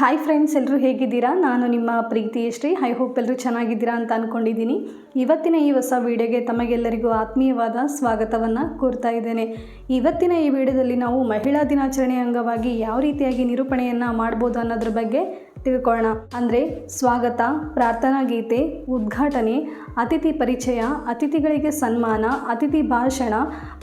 Hi friends ಎಲ್ಲರೂ ಹೇಗಿದ್ದೀರಾ? ನಾನು ನಿಮ್ಮ ಪ್ರೀತಿ ಶ್ರೀ. ಐ ಹೋಪ್ ಎಲ್ಲರೂ ಚೆನ್ನಾಗಿದ್ದೀರಾ ಅಂತ ಅಂದ್ಕೊಂಡಿದ್ದೀನಿ ಇವತ್ತಿನ ಈ ಹೊಸ ವಿಡಿಯೋಗೆ ತಮಗೆಲ್ಲರಿಗೂ ಆತ್ಮೀಯವಾದ ಸ್ವಾಗತವನ್ನು ಕೋರ್ತಾ ಇದ್ದೇನೆ. ಇವತ್ತಿನ ಈ ವಿಡಿಯೋದಲ್ಲಿ ನಾವು ಮಹಿಳಾ ದಿನಾಚರಣೆ ಅಂಗವಾಗಿ ಯಾವ ರೀತಿಯಾಗಿ ನಿರೂಪಣೆಯನ್ನು ಮಾಡ್ಬೋದು ಅನ್ನೋದ್ರ ಬಗ್ಗೆ ತಿಳ್ಕೊಳ್ಳೋಣ ಅಂದರೆ ಸ್ವಾಗತ, ಪ್ರಾರ್ಥನಾ ಗೀತೆ, ಉದ್ಘಾಟನೆ, ಅತಿಥಿ ಪರಿಚಯ, ಅತಿಥಿಗಳಿಗೆ ಸನ್ಮಾನ, ಅತಿಥಿ ಭಾಷಣ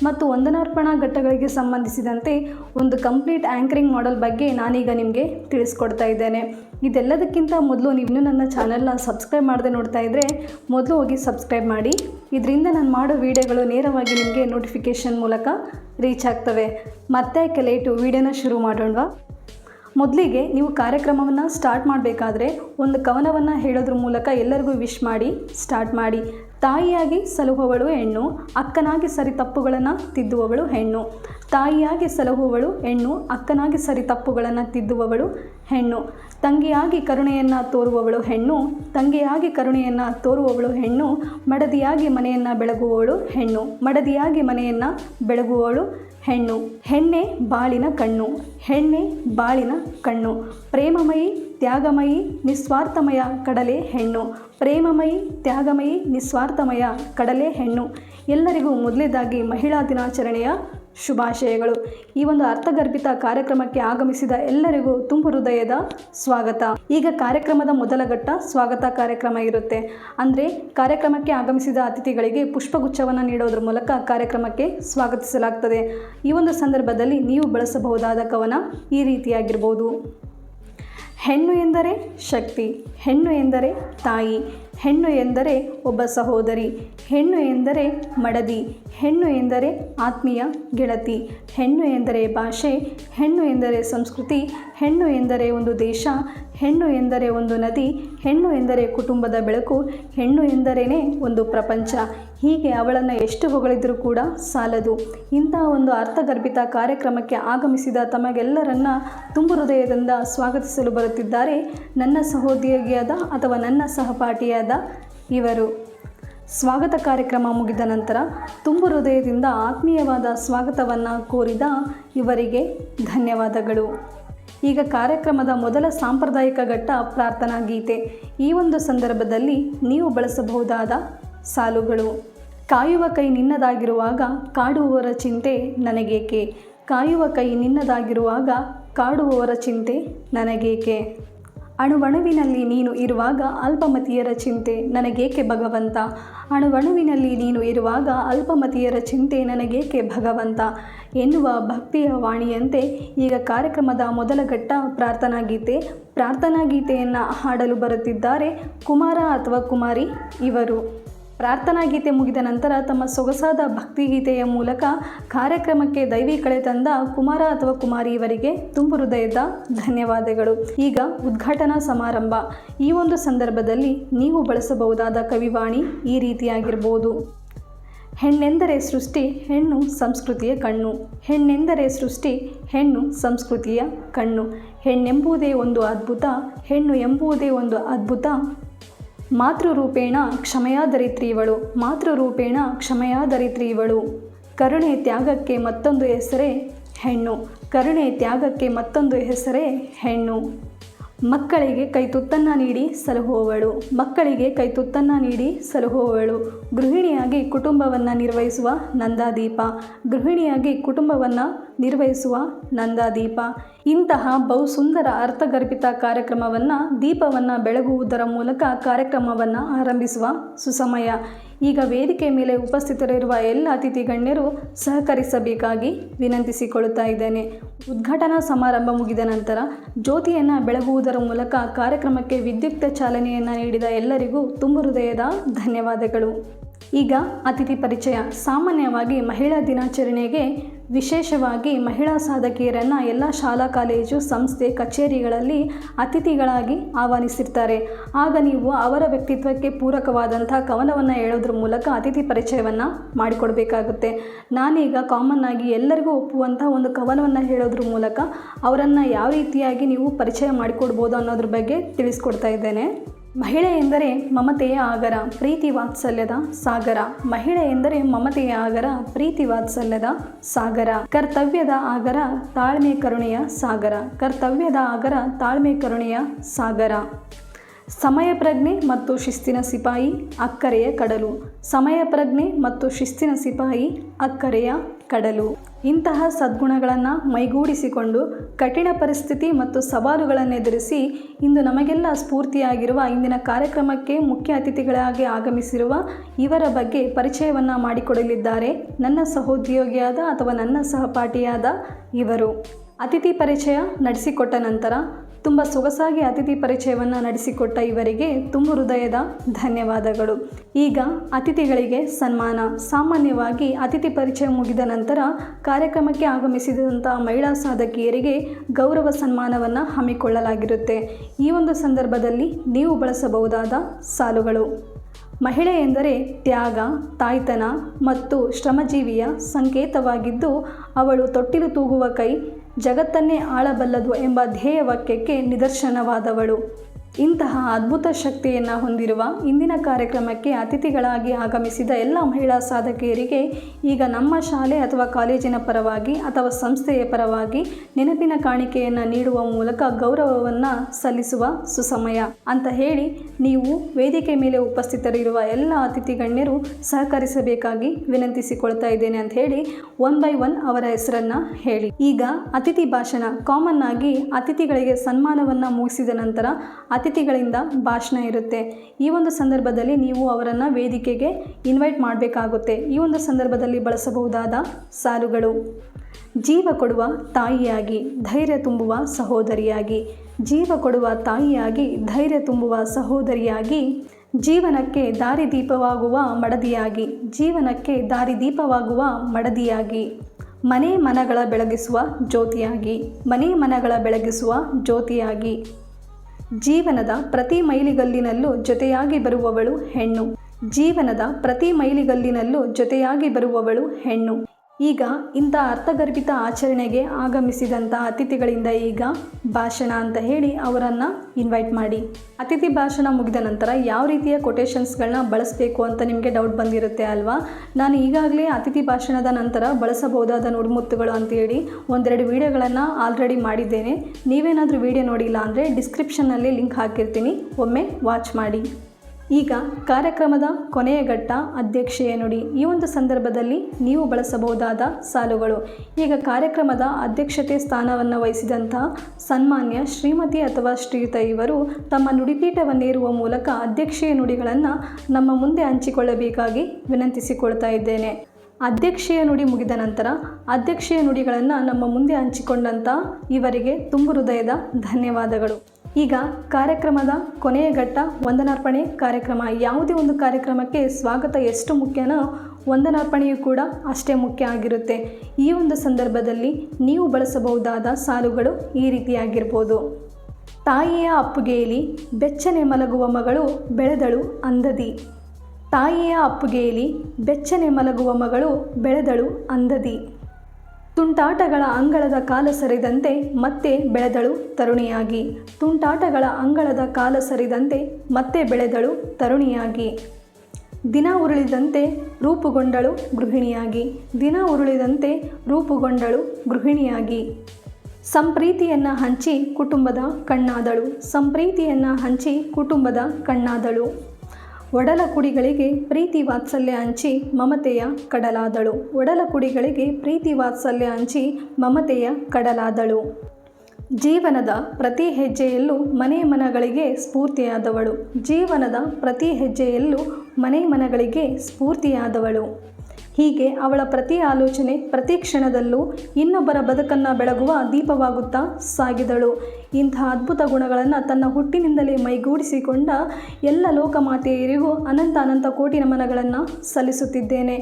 ಮತ್ತು ವಂದನಾರ್ಪಣಾ ಘಟ್ಟಗಳಿಗೆ ಸಂಬಂಧಿಸಿದಂತೆ ಒಂದು ಕಂಪ್ಲೀಟ್ ಆ್ಯಂಕರಿಂಗ್ ಮಾಡೆಲ್ ಬಗ್ಗೆ ನಾನೀಗ ನಿಮಗೆ ತಿಳಿಸ್ಕೊಡ್ತಾ ಇದ್ದೇನೆ. ಇದೆಲ್ಲದಕ್ಕಿಂತ ಮೊದಲು ನೀವು ನನ್ನ ಚಾನಲ್ನ ಸಬ್ಸ್ಕ್ರೈಬ್ ಮಾಡದೆ ನೋಡ್ತಾ ಇದ್ದರೆ ಮೊದಲು ಹೋಗಿ ಸಬ್ಸ್ಕ್ರೈಬ್ ಮಾಡಿ. ಇದರಿಂದ ನಾನು ಮಾಡೋ ವಿಡಿಯೋಗಳು ನೇರವಾಗಿ ನಿಮಗೆ ನೋಟಿಫಿಕೇಷನ್ ಮೂಲಕ ರೀಚ್ ಆಗ್ತವೆ. ಮತ್ತೆ ಲೇಟು ವಿಡಿಯೋನ ಶುರು ಮಾಡೋಣವಾ? ಮೊದಲಿಗೆ ನೀವು ಕಾರ್ಯಕ್ರಮವನ್ನು ಸ್ಟಾರ್ಟ್ ಮಾಡಬೇಕಾದ್ರೆ ಒಂದು ಕವನವನ್ನು ಹೇಳೋದ್ರ ಮೂಲಕ ಎಲ್ಲರಿಗೂ ವಿಶ್ ಮಾಡಿ ಸ್ಟಾರ್ಟ್ ಮಾಡಿ. ತಾಯಿಯಾಗಿ ಸಲಹುವವಳು ಹೆಣ್ಣು, ಅಕ್ಕನಾಗಿ ಸರಿ ತಪ್ಪುಗಳನ್ನು ತಿದ್ದುವವಳು ಹೆಣ್ಣು. ತಾಯಿಯಾಗಿ ಸಲಹುವವಳು ಹೆಣ್ಣು, ಅಕ್ಕನಾಗಿ ಸರಿ ತಪ್ಪುಗಳನ್ನು ತಿದ್ದುವವಳು ಹೆಣ್ಣು. ತಂಗಿಯಾಗಿ ಕರುಣೆಯನ್ನು ತೋರುವವಳು ಹೆಣ್ಣು, ತಂಗಿಯಾಗಿ ಕರುಣೆಯನ್ನು ತೋರುವವಳು ಹೆಣ್ಣು, ಮಡದಿಯಾಗಿ ಮನೆಯನ್ನು ಬೆಳಗುವವಳು ಹೆಣ್ಣು, ಮಡದಿಯಾಗಿ ಮನೆಯನ್ನು ಬೆಳಗುವವಳು ಹೆಣ್ಣು, ಹೆಣ್ಣೆ ಬಾಳಿನ ಕಣ್ಣು, ಹೆಣ್ಣೆ ಬಾಳಿನ ಕಣ್ಣು, ಪ್ರೇಮಮಯಿ ತ್ಯಾಗಮಯಿ ನಿಸ್ವಾರ್ಥಮಯ ಕಡಲೆ ಹೆಣ್ಣು, ಪ್ರೇಮಮಯಿ ತ್ಯಾಗಮಯಿ ನಿಸ್ವಾರ್ಥಮಯ ಕಡಲೆ ಹೆಣ್ಣು. ಎಲ್ಲರಿಗೂ ಮೊದಲೇದಾಗಿ ಮಹಿಳಾ ದಿನಾಚರಣೆಯ ಶುಭಾಶಯಗಳು. ಈ ಒಂದು ಅರ್ಥಗರ್ಭಿತ ಕಾರ್ಯಕ್ರಮಕ್ಕೆ ಆಗಮಿಸಿದ ಎಲ್ಲರಿಗೂ ತುಂಬು ಹೃದಯದ ಸ್ವಾಗತ. ಈಗ ಕಾರ್ಯಕ್ರಮದ ಮೊದಲ ಘಟ್ಟ ಸ್ವಾಗತ ಕಾರ್ಯಕ್ರಮ ಇರುತ್ತೆ. ಅಂದರೆ ಕಾರ್ಯಕ್ರಮಕ್ಕೆ ಆಗಮಿಸಿದ ಅತಿಥಿಗಳಿಗೆ ಪುಷ್ಪಗುಚ್ಛವನ್ನು ನೀಡೋದ್ರ ಮೂಲಕ ಕಾರ್ಯಕ್ರಮಕ್ಕೆ ಸ್ವಾಗತಿಸಲಾಗ್ತದೆ. ಈ ಒಂದು ಸಂದರ್ಭದಲ್ಲಿ ನೀವು ಬಳಸಬಹುದಾದ ಕವನ ಈ ರೀತಿಯಾಗಿರ್ಬೋದು. ಹೆಣ್ಣು ಎಂದರೆ ಶಕ್ತಿ ಹೆಣ್ಣು ಎಂದರೆ ತಾಯಿ ಹೆಣ್ಣು ಎಂದರೆ ಒಬ್ಬ ಸಹೋದರಿ ಹೆಣ್ಣು ಎಂದರೆ ಮಡದಿ ಹೆಣ್ಣು ಎಂದರೆ ಆತ್ಮೀಯ ಗೆಳತಿ ಹೆಣ್ಣು ಎಂದರೆ ಭಾಷೆ ಹೆಣ್ಣು ಎಂದರೆ ಸಂಸ್ಕೃತಿ ಹೆಣ್ಣು ಎಂದರೆ ಒಂದು ದೇಶ ಹೆಣ್ಣು ಎಂದರೆ ಒಂದು ನದಿ ಹೆಣ್ಣು ಎಂದರೆ ಕುಟುಂಬದ ಬೆಳಕು ಹೆಣ್ಣು ಎಂದರೇ ಒಂದು ಪ್ರಪಂಚ ಹೀಗೆ ಅವಳನ್ನು ಎಷ್ಟು ಹೊಗಳಿದ್ರೂ ಕೂಡ ಸಾಲದು. ಇಂತಹ ಒಂದು ಅರ್ಥಗರ್ಭಿತ ಕಾರ್ಯಕ್ರಮಕ್ಕೆ ಆಗಮಿಸಿದ ತಮಗೆಲ್ಲರನ್ನ ತುಂಬು ಹೃದಯದಿಂದ ಸ್ವಾಗತಿಸಲು ಬರುತ್ತಿದ್ದಾರೆ ನನ್ನ ಸಹೋದ್ಯೋಗಿಯಾದ ಅಥವಾ ನನ್ನ ಸಹಪಾಠಿಯಾದ ಇವರು. ಸ್ವಾಗತ ಕಾರ್ಯಕ್ರಮ ಮುಗಿದ ನಂತರ ತುಂಬು ಹೃದಯದಿಂದ ಆತ್ಮೀಯವಾದ ಸ್ವಾಗತವನ್ನು ಕೋರಿದ ಇವರಿಗೆ ಧನ್ಯವಾದಗಳು. ಈಗ ಕಾರ್ಯಕ್ರಮದ ಮೊದಲ ಸಾಂಪ್ರದಾಯಿಕ ಘಟ್ಟ ಪ್ರಾರ್ಥನಾ ಗೀತೆ. ಈ ಒಂದು ಸಂದರ್ಭದಲ್ಲಿ ನೀವು ಬಳಸಬಹುದಾದ ಸಾಲುಗಳು. ಕಾಯುವ ಕೈ ನಿನ್ನದಾಗಿರುವಾಗ ಕಾಡುವವರ ಚಿಂತೆ ನನಗೇಕೆ? ಕಾಯುವ ಕೈ ನಿನ್ನದಾಗಿರುವಾಗ ಕಾಡುವವರ ಚಿಂತೆ ನನಗೇಕೆ? ಅಣುವಣುವಿನಲ್ಲಿ ನೀನು ಇರುವಾಗ ಅಲ್ಪಮತಿಯರ ಚಿಂತೆ ನನಗೇಕೆ ಭಗವಂತ? ಅಣುವಣುವಿನಲ್ಲಿ ನೀನು ಇರುವಾಗ ಅಲ್ಪಮತಿಯರ ಚಿಂತೆ ನನಗೇಕೆ ಭಗವಂತ? ಎನ್ನುವ ಭಕ್ತಿಯ ವಾಣಿಯಂತೆ ಈಗ ಕಾರ್ಯಕ್ರಮದ ಮೊದಲ ಘಟ್ಟ ಪ್ರಾರ್ಥನಾ ಗೀತೆ ಪ್ರಾರ್ಥನಾ ಗೀತೆಯನ್ನು ಹಾಡಲು ಬರುತ್ತಿದ್ದಾರೆ ಕುಮಾರ ಅಥವಾ ಕುಮಾರಿ ಇವರು. ಪ್ರಾರ್ಥನಾ ಗೀತೆ ಮುಗಿದ ನಂತರ ತಮ್ಮ ಸೊಗಸಾದ ಭಕ್ತಿಗೀತೆಯ ಮೂಲಕ ಕಾರ್ಯಕ್ರಮಕ್ಕೆ ದೈವಿ ಕಳೆ ತಂದ ಕುಮಾರ ಅಥವಾ ಕುಮಾರಿ ಇವರಿಗೆ ತುಂಬು ಹೃದಯದ ಧನ್ಯವಾದಗಳು. ಈಗ ಉದ್ಘಾಟನಾ ಸಮಾರಂಭ. ಈ ಒಂದು ಸಂದರ್ಭದಲ್ಲಿ ನೀವು ಬಳಸಬಹುದಾದ ಕವಿವಾಣಿ ಈ ರೀತಿಯಾಗಿರ್ಬೋದು. ಹೆಣ್ಣೆಂದರೆ ಸೃಷ್ಟಿ, ಹೆಣ್ಣು ಸಂಸ್ಕೃತಿಯ ಕಣ್ಣು. ಹೆಣ್ಣೆಂದರೆ ಸೃಷ್ಟಿ, ಹೆಣ್ಣು ಸಂಸ್ಕೃತಿಯ ಕಣ್ಣು. ಹೆಣ್ಣೆಂಬುದೇ ಒಂದು ಅದ್ಭುತ, ಹೆಣ್ಣು ಎಂಬುವುದೇ ಒಂದು ಅದ್ಭುತ ಮಾತೃರೂಪೇಣ ಕ್ಷಮೆಯಾದರಿತ್ರೀವಳು ಮಾತೃರೂಪೇಣ ಕ್ಷಮೆಯಾದರಿತ್ರೀವಳು ಕರುಣೆ ತ್ಯಾಗಕ್ಕೆ ಮತ್ತೊಂದು ಹೆಸರೇ ಹೆಣ್ಣು ಕರುಣೆ ತ್ಯಾಗಕ್ಕೆ ಮತ್ತೊಂದು ಹೆಸರೇ ಹೆಣ್ಣು. ಮಕ್ಕಳಿಗೆ ಕೈತುತ್ತನ್ನು ನೀಡಿ ಸಲಹುವವಳು. ಮಕ್ಕಳಿಗೆ ಕೈತುತ್ತನ್ನು ನೀಡಿ ಸಲಹುವವಳು. ಗೃಹಿಣಿಯಾಗಿ ಕುಟುಂಬವನ್ನು ನಿರ್ವಹಿಸುವ ನಂದಾದೀಪ. ಗೃಹಿಣಿಯಾಗಿ ಕುಟುಂಬವನ್ನು ನಿರ್ವಹಿಸುವ ನಂದಾದೀಪ. ಇಂತಹ ಬಹು ಸುಂದರ ಅರ್ಥಗರ್ಭಿತ ಕಾರ್ಯಕ್ರಮವನ್ನು ದೀಪವನ್ನು ಬೆಳಗುವುದರ ಮೂಲಕ ಕಾರ್ಯಕ್ರಮವನ್ನು ಆರಂಭಿಸುವ ಸುಸಮಯ. ಈಗ ವೇದಿಕೆ ಮೇಲೆ ಉಪಸ್ಥಿತರಿರುವ ಎಲ್ಲ ಅತಿಥಿ ಗಣ್ಯರು ಸಹಕರಿಸಬೇಕಾಗಿ ವಿನಂತಿಸಿಕೊಳ್ಳುತ್ತಾ ಇದ್ದೇನೆ. ಉದ್ಘಾಟನಾ ಸಮಾರಂಭ ಮುಗಿದ ನಂತರ ಜ್ಯೋತಿಯನ್ನು ಬೆಳಗುವುದರ ಮೂಲಕ ಕಾರ್ಯಕ್ರಮಕ್ಕೆ ವಿದ್ಯುಕ್ತ ಚಾಲನೆಯನ್ನು ನೀಡಿದ ಎಲ್ಲರಿಗೂ ತುಂಬ ಹೃದಯದ ಧನ್ಯವಾದಗಳು. ಈಗ ಅತಿಥಿ ಪರಿಚಯ. ಸಾಮಾನ್ಯವಾಗಿ ಮಹಿಳಾ ದಿನಾಚರಣೆಗೆ ವಿಶೇಷವಾಗಿ ಮಹಿಳಾ ಸಾಧಕಿಯರನ್ನು ಎಲ್ಲ ಶಾಲಾ, ಕಾಲೇಜು, ಸಂಸ್ಥೆ, ಕಚೇರಿಗಳಲ್ಲಿ ಅತಿಥಿಗಳಾಗಿ ಆಹ್ವಾನಿಸಿರ್ತಾರೆ. ಆಗ ನೀವು ಅವರ ವ್ಯಕ್ತಿತ್ವಕ್ಕೆ ಪೂರಕವಾದಂಥ ಕವನವನ್ನು ಹೇಳೋದ್ರ ಮೂಲಕ ಅತಿಥಿ ಪರಿಚಯವನ್ನು ಮಾಡಿಕೊಡ್ಬೇಕಾಗುತ್ತೆ. ನಾನೀಗ ಕಾಮನ್ ಆಗಿ ಎಲ್ಲರಿಗೂ ಒಪ್ಪುವಂಥ ಒಂದು ಕವನವನ್ನು ಹೇಳೋದ್ರ ಮೂಲಕ ಅವರನ್ನು ಯಾವ ರೀತಿಯಾಗಿ ನೀವು ಪರಿಚಯ ಮಾಡಿಕೊಡ್ಬೋದು ಅನ್ನೋದ್ರ ಬಗ್ಗೆ ತಿಳಿಸ್ಕೊಡ್ತಾ ಇದ್ದೇನೆ. ಮಹಿಳೆ ಎಂದರೆ ಮಮತೆಯ ಆಗರ, ಪ್ರೀತಿ ವಾತ್ಸಲ್ಯದ ಸಾಗರ. ಮಹಿಳೆ ಎಂದರೆ ಮಮತೆಯ ಆಗರ, ಪ್ರೀತಿ ವಾತ್ಸಲ್ಯದ ಸಾಗರ. ಕರ್ತವ್ಯದ ಆಗರ, ತಾಳ್ಮೆ ಕರುಣೆಯ ಸಾಗರ. ಕರ್ತವ್ಯದ ಆಗರ, ತಾಳ್ಮೆ ಕರುಣೆಯ ಸಾಗರ. ಸಮಯ ಪ್ರಜ್ಞೆ ಮತ್ತು ಶಿಸ್ತಿನ ಸಿಪಾಯಿ, ಅಕ್ಕರೆಯ ಕಡಲು. ಸಮಯ ಪ್ರಜ್ಞೆ ಮತ್ತು ಶಿಸ್ತಿನ ಸಿಪಾಯಿ, ಅಕ್ಕರೆಯ ಕಡಲು. ಇಂತಹ ಸದ್ಗುಣಗಳನ್ನು ಮೈಗೂಡಿಸಿಕೊಂಡು ಕಠಿಣ ಪರಿಸ್ಥಿತಿ ಮತ್ತು ಸವಾಲುಗಳನ್ನೆದುರಿಸಿ ಇಂದು ನಮಗೆಲ್ಲ ಸ್ಫೂರ್ತಿಯಾಗಿರುವ ಇಂದಿನ ಕಾರ್ಯಕ್ರಮಕ್ಕೆ ಮುಖ್ಯ ಅತಿಥಿಗಳಾಗಿ ಆಗಮಿಸಿರುವ ಇವರ ಬಗ್ಗೆ ಪರಿಚಯವನ್ನು ಮಾಡಿಕೊಡಲಿದ್ದಾರೆ. ನನ್ನ ಸಹೋದ್ಯೋಗಿಯಾದ ಅಥವಾ ನನ್ನ ಸಹಪಾಠಿಯಾದ ಇವರು. ಅತಿಥಿ ಪರಿಚಯ ನಡೆಸಿಕೊಟ್ಟ ನಂತರ ತುಂಬ ಸೊಗಸಾಗಿ ಅತಿಥಿ ಪರಿಚಯವನ್ನು ನಡೆಸಿಕೊಟ್ಟ ಇವರಿಗೆ ತುಂಬ ಹೃದಯದ ಧನ್ಯವಾದಗಳು. ಈಗ ಅತಿಥಿಗಳಿಗೆ ಸನ್ಮಾನ. ಸಾಮಾನ್ಯವಾಗಿ ಅತಿಥಿ ಪರಿಚಯ ಮುಗಿದ ನಂತರ ಕಾರ್ಯಕ್ರಮಕ್ಕೆ ಆಗಮಿಸಿದಂಥ ಮಹಿಳಾ ಸಾಧಕಿಯರಿಗೆ ಗೌರವ ಸನ್ಮಾನವನ್ನು ಹಮ್ಮಿಕೊಳ್ಳಲಾಗಿರುತ್ತೆ. ಈ ಒಂದು ಸಂದರ್ಭದಲ್ಲಿ ನೀವು ಬಳಸಬಹುದಾದ ಸಾಲುಗಳು. ಮಹಿಳೆ ಎಂದರೆ ತ್ಯಾಗ, ತಾಯ್ತನ ಮತ್ತು ಶ್ರಮಜೀವಿಯ ಸಂಕೇತವಾಗಿದ್ದು, ಅವಳು ತೊಟ್ಟಿಲು ತೂಗುವ ಕೈ ಜಗತ್ತನ್ನೇ ಆಳಬಲ್ಲದು ಎಂಬ ಧ್ಯೇಯ ವಾಕ್ಯಕ್ಕೆ ನಿದರ್ಶನವಾದವಳು. ಇಂತಹ ಅದ್ಭುತ ಶಕ್ತಿಯನ್ನು ಹೊಂದಿರುವ ಇಂದಿನ ಕಾರ್ಯಕ್ರಮಕ್ಕೆ ಅತಿಥಿಗಳಾಗಿ ಆಗಮಿಸಿದ ಎಲ್ಲ ಮಹಿಳಾ ಸಾಧಕಿಯರಿಗೆ ಈಗ ನಮ್ಮ ಶಾಲೆ ಅಥವಾ ಕಾಲೇಜಿನ ಪರವಾಗಿ ಅಥವಾ ಸಂಸ್ಥೆಯ ಪರವಾಗಿ ನೆನಪಿನ ಕಾಣಿಕೆಯನ್ನು ನೀಡುವ ಮೂಲಕ ಗೌರವವನ್ನು ಸಲ್ಲಿಸುವ ಸುಸಮಯ. ಅಂತ ಹೇಳಿ ನೀವು ವೇದಿಕೆ ಮೇಲೆ ಉಪಸ್ಥಿತರಿರುವ ಎಲ್ಲ ಅತಿಥಿ ಗಣ್ಯರು ಸಹಕರಿಸಬೇಕಾಗಿ ವಿನಂತಿಸಿಕೊಳ್ತಾ ಇದ್ದೇನೆ ಅಂತ ಹೇಳಿ ಒನ್ ಬೈ ಒನ್ ಅವರ ಹೆಸರನ್ನು ಹೇಳಿ. ಈಗ ಅತಿಥಿ ಭಾಷಣ. ಕಾಮನ್ ಆಗಿ ಅತಿಥಿಗಳಿಗೆ ಸನ್ಮಾನವನ್ನು ಮುಗಿಸಿದ ನಂತರ ಅತಿಥಿಗಳಿಂದ ಭಾಷಣ ಇರುತ್ತೆ. ಈ ಒಂದು ಸಂದರ್ಭದಲ್ಲಿ ನೀವು ಅವರನ್ನು ವೇದಿಕೆಗೆ ಇನ್ವೈಟ್ ಮಾಡಬೇಕಾಗುತ್ತೆ. ಈ ಒಂದು ಸಂದರ್ಭದಲ್ಲಿ ಬಳಸಬಹುದಾದ ಸಾಲುಗಳು ಜೀವ ಕೊಡುವ ತಾಯಿಯಾಗಿ ಧೈರ್ಯ ತುಂಬುವ ಸಹೋದರಿಯಾಗಿ. ಜೀವ ಕೊಡುವ ತಾಯಿಯಾಗಿ ಧೈರ್ಯ ತುಂಬುವ ಸಹೋದರಿಯಾಗಿ. ಜೀವನಕ್ಕೆ ದಾರಿದೀಪವಾಗುವ ಮಡದಿಯಾಗಿ. ಜೀವನಕ್ಕೆ ದಾರಿದೀಪವಾಗುವ ಮಡದಿಯಾಗಿ. ಮನೆ ಮನಗಳ ಬೆಳಗಿಸುವ ಜ್ಯೋತಿಯಾಗಿ. ಮನೆ ಮನಗಳ ಬೆಳಗಿಸುವ ಜ್ಯೋತಿಯಾಗಿ. ಜೀವನದ ಪ್ರತಿ ಮೈಲಿಗಲ್ಲಿನಲ್ಲೂ ಜೊತೆಯಾಗಿ ಬರುವವಳು ಹೆಣ್ಣು. ಜೀವನದ ಪ್ರತಿ ಮೈಲಿಗಲ್ಲಿನಲ್ಲೂ ಜೊತೆಯಾಗಿ ಬರುವವಳು ಹೆಣ್ಣು. ಈಗ ಇಂಥ ಅರ್ಥಗರ್ಭಿತ ಆಚರಣೆಗೆ ಆಗಮಿಸಿದಂಥ ಅತಿಥಿಗಳಿಂದ ಈಗ ಭಾಷಣ ಅಂತ ಹೇಳಿ ಅವರನ್ನು ಇನ್ವೈಟ್ ಮಾಡಿ. ಅತಿಥಿ ಭಾಷಣ ಮುಗಿದ ನಂತರ ಯಾವ ರೀತಿಯ ಕೊಟೇಶನ್ಸ್ಗಳನ್ನ ಬಳಸಬೇಕು ಅಂತ ನಿಮಗೆ ಡೌಟ್ ಬಂದಿರುತ್ತೆ ಅಲ್ವಾ? ನಾನು ಈಗಾಗಲೇ ಅತಿಥಿ ಭಾಷಣದ ನಂತರ ಬಳಸಬಹುದಾದ ನುಡಿಮುತ್ತುಗಳು ಅಂತೇಳಿ ಒಂದೆರಡು ವಿಡಿಯೋಗಳನ್ನು ಆಲ್ರೆಡಿ ಮಾಡಿದ್ದೇನೆ. ನೀವೇನಾದರೂ ವಿಡಿಯೋ ನೋಡಿಲ್ಲ ಅಂದರೆ ಡಿಸ್ಕ್ರಿಪ್ಷನ್ನಲ್ಲಿ ಲಿಂಕ್ ಹಾಕಿರ್ತೀನಿ. ಒಮ್ಮೆ ವಾಚ್ ಮಾಡಿ. ಈಗ ಕಾರ್ಯಕ್ರಮದ ಕೊನೆಯ ಘಟ್ಟ ಅಧ್ಯಕ್ಷೆಯ ನುಡಿ. ಈ ಒಂದು ಸಂದರ್ಭದಲ್ಲಿ ನೀವು ಬಳಸಬಹುದಾದ ಸಾಲುಗಳು. ಈಗ ಕಾರ್ಯಕ್ರಮದ ಅಧ್ಯಕ್ಷತೆ ಸ್ಥಾನವನ್ನು ವಹಿಸಿದಂಥ ಸನ್ಮಾನ್ಯ ಶ್ರೀಮತಿ ಅಥವಾ ಶ್ರೀಯುತ ಇವರು ತಮ್ಮ ನುಡಿಪೀಠವನ್ನೇರುವ ಮೂಲಕ ಅಧ್ಯಕ್ಷೀಯ ನುಡಿಗಳನ್ನು ನಮ್ಮ ಮುಂದೆ ಹಂಚಿಕೊಳ್ಳಬೇಕಾಗಿ ವಿನಂತಿಸಿಕೊಳ್ತಾ ಇದ್ದೇನೆ. ಅಧ್ಯಕ್ಷೀಯ ನುಡಿ ಮುಗಿದ ನಂತರ ಅಧ್ಯಕ್ಷೀಯ ನುಡಿಗಳನ್ನು ನಮ್ಮ ಮುಂದೆ ಹಂಚಿಕೊಂಡಂಥ ಇವರಿಗೆ ತುಂಬು ಹೃದಯದ ಧನ್ಯವಾದಗಳು. ಈಗ ಕಾರ್ಯಕ್ರಮದ ಕೊನೆಯ ಘಟ್ಟ ವಂದನಾರ್ಪಣೆ ಕಾರ್ಯಕ್ರಮ. ಯಾವುದೇ ಒಂದು ಕಾರ್ಯಕ್ರಮಕ್ಕೆ ಸ್ವಾಗತ ಎಷ್ಟು ಮುಖ್ಯನೋ ವಂದನಾರ್ಪಣೆಯು ಕೂಡ ಅಷ್ಟೇ ಮುಖ್ಯ ಆಗಿರುತ್ತೆ. ಈ ಒಂದು ಸಂದರ್ಭದಲ್ಲಿ ನೀವು ಬಳಸಬಹುದಾದ ಸಾಲುಗಳು ಈ ರೀತಿಯಾಗಿರ್ಬೋದು. ತಾಯಿಯ ಅಪ್ಪುಗೆಯಲ್ಲಿ ಬೆಚ್ಚನೆ ಮಲಗುವ ಮಗಳು ಬೆಳೆದಳು ಅಂದದಿ. ತಾಯಿಯ ಅಪ್ಪುಗೆಯಲ್ಲಿ ಬೆಚ್ಚನೆ ಮಲಗುವ ಮಗಳು ಬೆಳೆದಳು ಅಂದದಿ. ತುಂಟಾಟಗಳ ಅಂಗಳದ ಕಾಲ ಸರಿದಂತೆ ಮತ್ತೆ ಬೆಳೆದಳು ತರುಣಿಯಾಗಿ. ತುಂಟಾಟಗಳ ಅಂಗಳದ ಕಾಲ ಸರಿದಂತೆ ಮತ್ತೆ ಬೆಳೆದಳು ತರುಣಿಯಾಗಿ. ದಿನ ಉರುಳಿದಂತೆ ರೂಪುಗೊಂಡಳು ಗೃಹಿಣಿಯಾಗಿ. ದಿನ ಉರುಳಿದಂತೆ ರೂಪುಗೊಂಡಳು ಗೃಹಿಣಿಯಾಗಿ. ಸಂಪ್ರೀತಿಯನ್ನು ಹಂಚಿ ಕುಟುಂಬದ ಕಣ್ಣಾದಳು. ಸಂಪ್ರೀತಿಯನ್ನು ಹಂಚಿ ಕುಟುಂಬದ ಕಣ್ಣಾದಳು. ಒಡಲ ಕುಡಿಗಳಿಗೆ ಪ್ರೀತಿ ವಾತ್ಸಲ್ಯ ಹಂಚಿ ಮಮತೆಯ ಕಡಲಾದಳು. ಒಡಲ ಕುಡಿಗಳಿಗೆ ಪ್ರೀತಿ ವಾತ್ಸಲ್ಯ ಹಂಚಿ ಮಮತೆಯ ಕಡಲಾದಳು. ಜೀವನದ ಪ್ರತಿ ಹೆಜ್ಜೆಯಲ್ಲೂ ಮನೆ ಮನಗಳಿಗೆ ಸ್ಫೂರ್ತಿಯಾದವಳು. ಜೀವನದ ಪ್ರತಿ ಹೆಜ್ಜೆಯಲ್ಲೂ ಮನೆ ಮನಗಳಿಗೆ ಸ್ಫೂರ್ತಿಯಾದವಳು. ಹೀಗೆ ಅವಳ ಪ್ರತಿ ಆಲೋಚನೆ ಪ್ರತಿ ಕ್ಷಣದಲ್ಲೂ ಇನ್ನೊಬ್ಬರ ಬದುಕನ್ನು ಬೆಳಗುವ ದೀಪವಾಗುತ್ತಾ ಸಾಗಿದಳು. ಇಂತಹ ಅದ್ಭುತ ಗುಣಗಳನ್ನು ತನ್ನ ಹುಟ್ಟಿನಿಂದಲೇ ಮೈಗೂಡಿಸಿಕೊಂಡ ಎಲ್ಲ ಲೋಕಮಾತೆಯರಿಗೂ ಅನಂತ ಅನಂತ ಕೋಟಿ ನಮನಗಳನ್ನು ಸಲ್ಲಿಸುತ್ತಿದ್ದೇನೆ.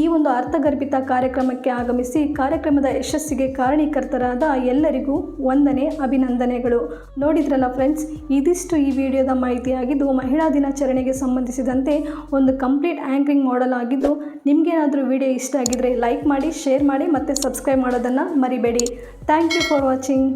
ಈ ಒಂದು ಅರ್ಥಗರ್ಭಿತ ಕಾರ್ಯಕ್ರಮಕ್ಕೆ ಆಗಮಿಸಿ ಕಾರ್ಯಕ್ರಮದ ಯಶಸ್ಸಿಗೆ ಕಾರಣೀಕರ್ತರಾದ ಎಲ್ಲರಿಗೂ ವಂದನೆ, ಅಭಿನಂದನೆಗಳು. ನೋಡಿದ್ರಲ್ಲ ಫ್ರೆಂಡ್ಸ್ ಇದಿಷ್ಟು ಈ ವಿಡಿಯೋದ ಮಾಹಿತಿಯಾಗಿದ್ದು, ಮಹಿಳಾ ದಿನಾಚರಣೆಗೆ ಸಂಬಂಧಿಸಿದಂತೆ ಒಂದು ಕಂಪ್ಲೀಟ್ ಆ್ಯಂಕರಿಂಗ್ ಮಾಡಲ್ ಆಗಿದ್ದು, ನಿಮಗೇನಾದರೂ ವಿಡಿಯೋ ಇಷ್ಟ ಆಗಿದ್ದರೆ ಲೈಕ್ ಮಾಡಿ ಶೇರ್ ಮಾಡಿ ಮತ್ತು ಸಬ್ಸ್ಕ್ರೈಬ್ ಮಾಡೋದನ್ನು ಮರಿಬೇಡಿ. Thank you for watching